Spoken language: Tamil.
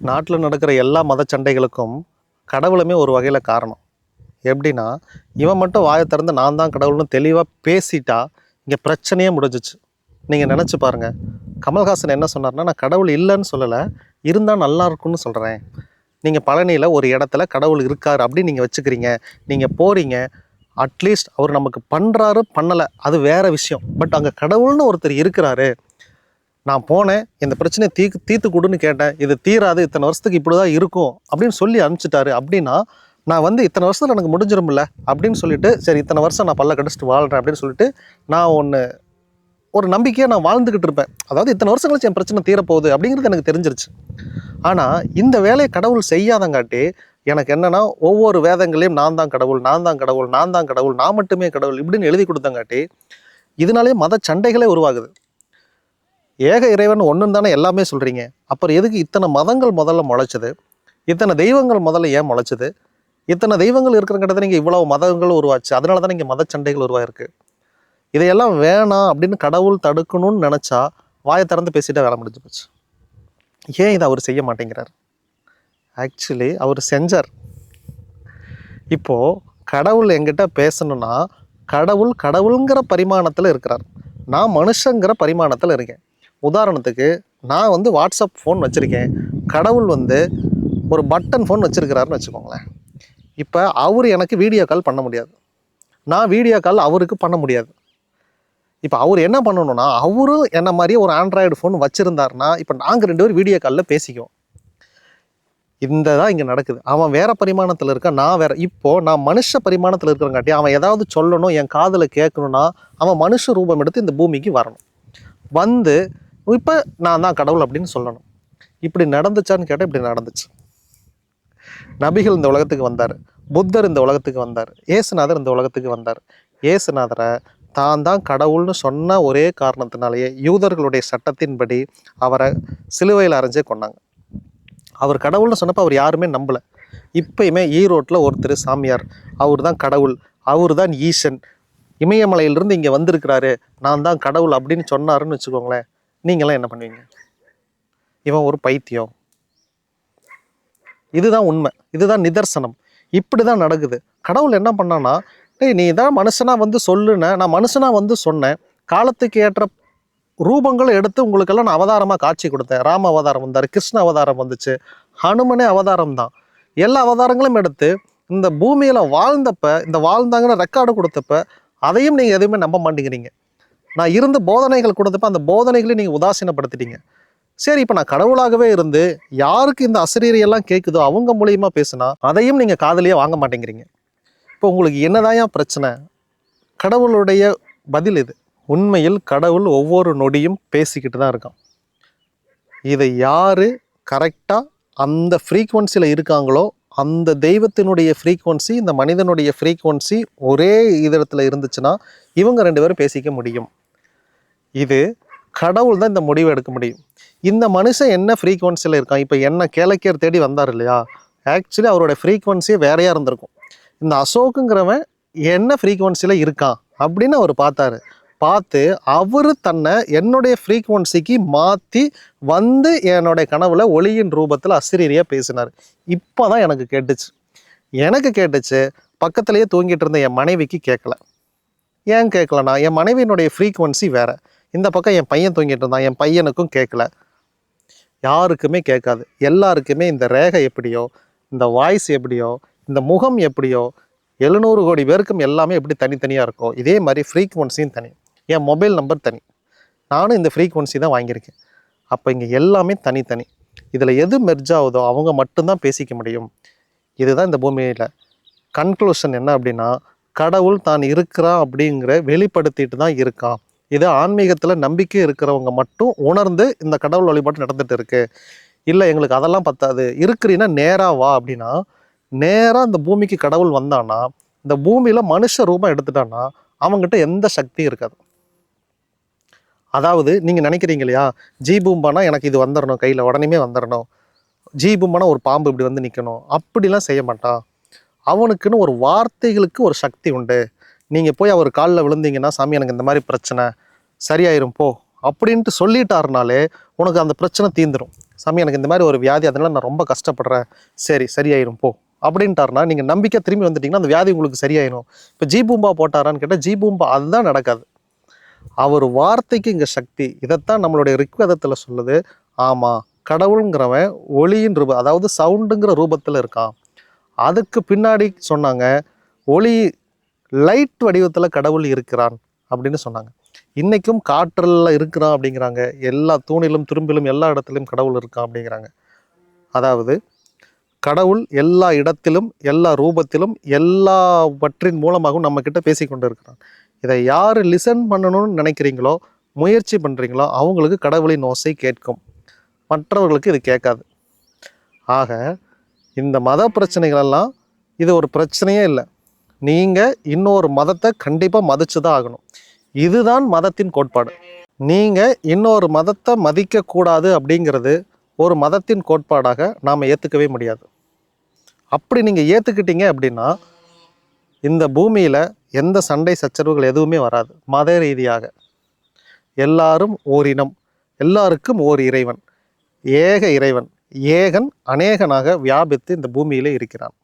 நாட்டில் நடக்கிற எல்லா மத சண்டைகளுக்கும் கடவுளுமே ஒரு வகையில் காரணம். எப்படின்னா இவன் மட்டும் வாயை திறந்து நான் தான் கடவுள்னு தெளிவாக பேசிட்டா இங்கே பிரச்சனையே முடிஞ்சிச்சு. நீங்கள் நினச்சி பாருங்கள் கமல்ஹாசன் என்ன சொன்னார்னா நான் கடவுள் இல்லைன்னு சொல்லலை இருந்தால் நல்லா இருக்கும்னு சொல்கிறேன் நீங்கள் பழனியில் ஒரு இடத்துல கடவுள் இருக்கார் அப்படின்னு நீங்கள் வச்சுக்கிறீங்க. நீங்கள் போகிறீங்க அட்லீஸ்ட் அவர் நமக்கு பண்ணுறாரு பண்ணலை. அது வேறு விஷயம். பட் அங்கே கடவுள்னு ஒருத்தர் இருக்கிறாரு. நான் போனேன் இந்த பிரச்சனையை தீ தீர்த்து கொடுன்னு கேட்டேன். இது தீராது இத்தனை வருஷத்துக்கு இப்படி தான் இருக்கும் அப்படின்னு சொல்லி அனுப்பிச்சிட்டாரு. அப்படின்னா நான் வந்து இத்தனை வருஷத்தில் எனக்கு முடிஞ்சிரும்ல அப்படின்னு சொல்லிட்டு சரி இத்தனை வருஷம் நான் பல்ல கடிச்சிட்டு வாழ்கிறேன் அப்படின்னு சொல்லிட்டு நான் ஒன்று ஒரு நம்பிக்கையாக நான் வாழ்ந்துக்கிட்டு இருப்பேன். அதாவது இத்தனை வருஷம் கழிச்சு என் பிரச்சனை தீரப்போகுது அப்படிங்கிறது எனக்கு தெரிஞ்சிருச்சு. ஆனால் இந்த வேலையை கடவுள் செய்யாதங்காட்டி எனக்கு என்னென்னா ஒவ்வொரு வேதங்களையும் நான் தான் கடவுள் நான் தான் கடவுள் நான் தான் கடவுள் நான் மட்டுமே கடவுள் இப்படின்னு எழுதி கொடுத்தங்காட்டி இதனாலே மத சண்டைகளே உருவாகுது. ஏக இறைவன் ஒன்றுன்னு தானே எல்லாமே சொல்கிறீங்க அப்புறம் எதுக்கு இத்தனை மதங்கள் முதல்ல முளைச்சது? இத்தனை தெய்வங்கள் முதல்ல ஏன் முளைச்சது? இத்தனை தெய்வங்கள் இருக்கிற கிட்ட நீங்கள் இவ்வளோ மதங்கள் உருவாச்சு. அதனால தான் இங்கே மத சண்டைகள் உருவாயிருக்கு. இதையெல்லாம் வேணாம் அப்படின்னு கடவுள் தடுக்கணும்னு நினச்சா வாயை திறந்து பேசிட்டா வேலை முடிஞ்சு போச்சு. ஏன் இதை அவர் செய்ய மாட்டேங்கிறார்? ஆக்சுவலி அவர் செஞ்சார். இப்போது கடவுள் என்கிட்ட பேசணும்னா கடவுள் கடவுளுங்கிற பரிமாணத்தில் இருக்கிறார். நான் மனுஷங்கிற பரிமாணத்தில் இருக்கேன். உதாரணத்துக்கு நான் வந்து வாட்ஸ்அப் ஃபோன் வச்சுருக்கேன். கடவுள் வந்து ஒரு பட்டன் ஃபோன் வச்சுருக்கிறாருன்னு வச்சுக்கோங்களேன். இப்போ அவர் எனக்கு வீடியோ கால் பண்ண முடியாது. நான் வீடியோ கால் அவருக்கு பண்ண முடியாது. இப்போ அவர் என்ன பண்ணணும்னா அவரும் என்ன மாதிரியே ஒரு ஆண்ட்ராய்டு ஃபோன் வச்சுருந்தாருன்னா இப்போ நாங்கள் ரெண்டு பேரும் வீடியோ காலில் பேசிக்குவோம். இந்த தான் இங்கே நடக்குது. அவன் வேறு பரிமாணத்தில் இருக்கான் நான் வேற. இப்போது நான் மனுஷ பரிமாணத்தில் இருக்கிறங்காட்டி அவன் ஏதாவது சொல்லணும் என் காதில் கேட்கணும்னா அவன் மனுஷ ரூபம் எடுத்து இந்த பூமிக்கு வரணும். வந்து இப்போ நான் தான் கடவுள் அப்படின்னு சொல்லணும். இப்படி நடந்துச்சான்னு கேட்டால் இப்படி நடந்துச்சு. நபிகள் இந்த உலகத்துக்கு வந்தார். புத்தர் இந்த உலகத்துக்கு வந்தார். ஏசுநாதர் இந்த உலகத்துக்கு வந்தார். ஏசுநாதரை தான் தான் கடவுள்னு சொன்ன ஒரே காரணத்தினாலேயே யூதர்களுடைய சட்டத்தின்படி அவரை சிலுவையில் அரைஞ்சே கொண்டாங்க அவர் கடவுள்னு சொன்னப்போ அவர் யாருமே நம்பலை. இப்பயுமே ஈரோட்டில் ஒருத்தர் சாமியார். அவர் தான் கடவுள். அவர் தான் ஈசன். இமயமலையிலிருந்து இங்கே வந்திருக்கிறாரு. நான் தான் கடவுள் அப்படின்னு சொன்னாருன்னு வச்சுக்கோங்களேன். நீங்களாம் என்ன பண்ணுவீங்க? இவன் ஒரு பைத்தியம் இதுதான் உண்மை. இதுதான் நிதர்சனம். இப்படி தான் நடக்குது. கடவுள் என்ன பண்ணான்னா டேய் நீ தான் மனுஷனாக வந்து சொல்லுன. நான் மனுஷனாக வந்து சொன்னேன். காலத்துக்கு ஏற்ற ரூபங்களை எடுத்து உங்களுக்கெல்லாம் நான் அவதாரமாக காட்சி கொடுத்தேன். ராம அவதாரம் வந்தார் கிருஷ்ண அவதாரம் வந்துச்சு. ஹனுமனே அவதாரம் தான். எல்லா அவதாரங்களும் எடுத்து இந்த பூமியில் வாழ்ந்தப்ப இந்த வாழ்ந்தாங்கன்னு ரெக்கார்டு கொடுத்தப்ப அதையும் நீங்கள் எதுவுமே நம்ப மாட்டேங்கிறீங்க. நான் இருந்த போதனைகள் கொடுத்தப்ப அந்த போதனைகளை நீங்கள் உதாசீனப்படுத்திட்டீங்க. சரி இப்போ நான் கடவுளாகவே இருந்து யாருக்கு இந்த அசரீரி எல்லாம் கேட்குதோ அவங்க மூலியமாக பேசுனா அதையும் நீங்கள் காதலியே வாங்க மாட்டேங்கிறீங்க. இப்போ உங்களுக்கு என்னதான் பிரச்சனை? கடவுளுடைய பதில் இது. உண்மையில் கடவுள் ஒவ்வொரு நொடியும் பேசிக்கிட்டு தான் இருக்கான். இதை யார் கரெக்டாக அந்த ஃப்ரீக்குவன்சியில் இருக்காங்களோ அந்த தெய்வத்தினுடைய ஃப்ரீக்குவன்சி இந்த மனிதனுடைய ஃப்ரீக்குவன்சி ஒரே இதத்தில் இருந்துச்சுன்னா இவங்க ரெண்டு பேரும் பேசிக்க முடியும். இது கடவுள் தான் இந்த முடிவை எடுக்க முடியும். இந்த மனுஷன் என்ன ஃப்ரீக்குவன்சியில் இருக்கான்? இப்போ என்ன கேளக்கியர் தேடி வந்தார் இல்லையா? ஆக்சுவலி அவரோட ஃப்ரீக்குவன்சியே வேறையாக இருந்திருக்கும். இந்த அசோக்குங்கிறவன் என்ன ஃப்ரீக்குவன்சியில் இருக்கான்? அப்படின்னு அவர் பார்த்தாரு. பார்த்து அவர் தன்னை என்னுடைய ஃப்ரீக்குவன்சிக்கு மாற்றி வந்து என்னுடைய கனவில் ஒளியின் ரூபத்தில் அசிரீரியாக பேசினார். இப்போ தான் எனக்கு கேட்டுச்சு. எனக்கு கேட்டுச்சு பக்கத்துலேயே தூங்கிட்டு இருந்த என் மனைவிக்கு கேட்கல ஏன் கேட்கலனா என் மனைவியினுடைய ஃப்ரீக்குவன்சி வேறு. இந்த பக்கம் என் பையன் தூங்கிட்டு இருந்தான். என் பையனுக்கும் கேட்கல யாருக்குமே கேட்காது எல்லாருக்குமே இந்த ரேகை எப்படியோ இந்த வாய்ஸ் எப்படியோ இந்த முகம் எப்படியோ எழுநூறு கோடி பேருக்கும் எல்லாமே எப்படி தனித்தனியாக இருக்கோ இதே மாதிரி ஃப்ரீக்குவன்சியும் தனி. என் மொபைல் நம்பர் தனி. நானும் இந்த ஃப்ரீக்குவன்சி தான் வாங்கியிருக்கேன். அப்போ இங்கே எல்லாமே தனித்தனி. இதில் எது மெர்ஜ் ஆகுதோ அவங்க மட்டும்தான் பேசிக்க முடியும். இதுதான் இந்த பூமியில். கன்க்ளூஷன் என்ன அப்படின்னா கடவுள் தான் இருக்கிறான் அப்படிங்கிற வெளிப்படுத்திட்டு தான் இருக்கான். இது ஆன்மீகத்தில் நம்பிக்கை இருக்கிறவங்க மட்டும் உணர்ந்து இந்த கடவுள் வழிபாட்டு நடந்துட்டு இருக்கு. இல்லை எங்களுக்கு அதெல்லாம் பத்தாது. இருக்கிறீன்னா நேராக வா அப்படின்னா நேராக இந்த பூமிக்கு கடவுள் வந்தான்னா இந்த பூமியில் மனுஷ ரூபம் எடுத்துட்டான்னா அவங்ககிட்ட எந்த சக்தியும் இருக்காது. அதாவது நீங்கள் நினைக்கிறீங்க இல்லையா ஜீ பூம்பானா எனக்கு இது வந்துடணும் கையில் உடனேமே வந்துடணும் ஜீ பூம்பானா ஒரு பாம்பு இப்படி வந்து நிற்கணும் அப்படிலாம் செய்ய மாட்டான். அவனுக்குன்னு ஒரு வார்த்தைகளுக்கு ஒரு சக்தி உண்டு. நீங்கள் போய் அவர் காலில் விழுந்தீங்கன்னா சாமி எனக்கு இந்த மாதிரி பிரச்சனை. சரியாயிரும் போ. அப்படின்ட்டு சொல்லிட்டாருனாலே உனக்கு அந்த பிரச்சனை தீந்துடும் சாமி எனக்கு இந்த மாதிரி ஒரு வியாதி அதனால் நான் ரொம்ப கஷ்டப்படுறேன். சரி சரியாயிரும் போ. அப்படின்ட்டாருனா நீங்கள் நம்பிக்கை திரும்பி வந்துட்டீங்கன்னா அந்த வியாதி உங்களுக்கு சரியாயிடும் இப்போ ஜீபூம்பா போட்டாரான்னு கேட்டால் ஜீபூம்பா அதுதான் நடக்காது. அவர் வார்த்தைக்கு இங்கே சக்தி. இதைத்தான் நம்மளுடைய ரிக்வேதத்தில் சொல்லுது. ஆமாம் கடவுளுங்கிறவன் ஒளியின் ரூபம் அதாவது சவுண்டுங்கிற ரூபத்தில் இருக்கான். அதுக்கு பின்னாடி சொன்னாங்க ஒளி லைட் வடிவத்தில் கடவுள் இருக்கிறான் அப்படின்னு சொன்னாங்க. இன்றைக்கும் காற்றில் இருக்கிறான் அப்படிங்கிறாங்க. எல்லா தூணிலும் துரும்பிலும் எல்லா இடத்துலையும் கடவுள் இருக்கான் அப்படிங்கிறாங்க. அதாவது கடவுள் எல்லா இடத்திலும் எல்லா ரூபத்திலும் எல்லாவற்றின் மூலமாகவும் நம்மக்கிட்ட பேசிக்கொண்டு பேசி கொண்டு இருக்கிறான் இதை யார் லிசன் பண்ணணும்னு நினைக்கிறீங்களோ முயற்சி பண்ணுறீங்களோ அவங்களுக்கு கடவுளின் ஓசை கேட்கும். மற்றவர்களுக்கு இது கேட்காது. ஆக இந்த மத பிரச்சனைகளெல்லாம் இது ஒரு பிரச்சனையே இல்லை. நீங்கள் இன்னொரு மதத்தை கண்டிப்பாக மதிச்சு தான் ஆகணும். இதுதான் மதத்தின் கோட்பாடு. நீங்கள் இன்னொரு மதத்தை மதிக்கக்கூடாது அப்படிங்கிறது ஒரு மதத்தின் கோட்பாடாக நாம் ஏற்றுக்கவே முடியாது. அப்படி நீங்கள் ஏற்றுக்கிட்டீங்க அப்படின்னா இந்த பூமியில் எந்த சண்டை சச்சரவுகள் எதுவுமே வராது. மத ரீதியாக. எல்லாரும் ஓரினம். எல்லாருக்கும் ஓர் இறைவன். ஏக இறைவன். ஏகன் அநேகனாக வியாபித்து இந்த பூமியிலே இருக்கிறான்.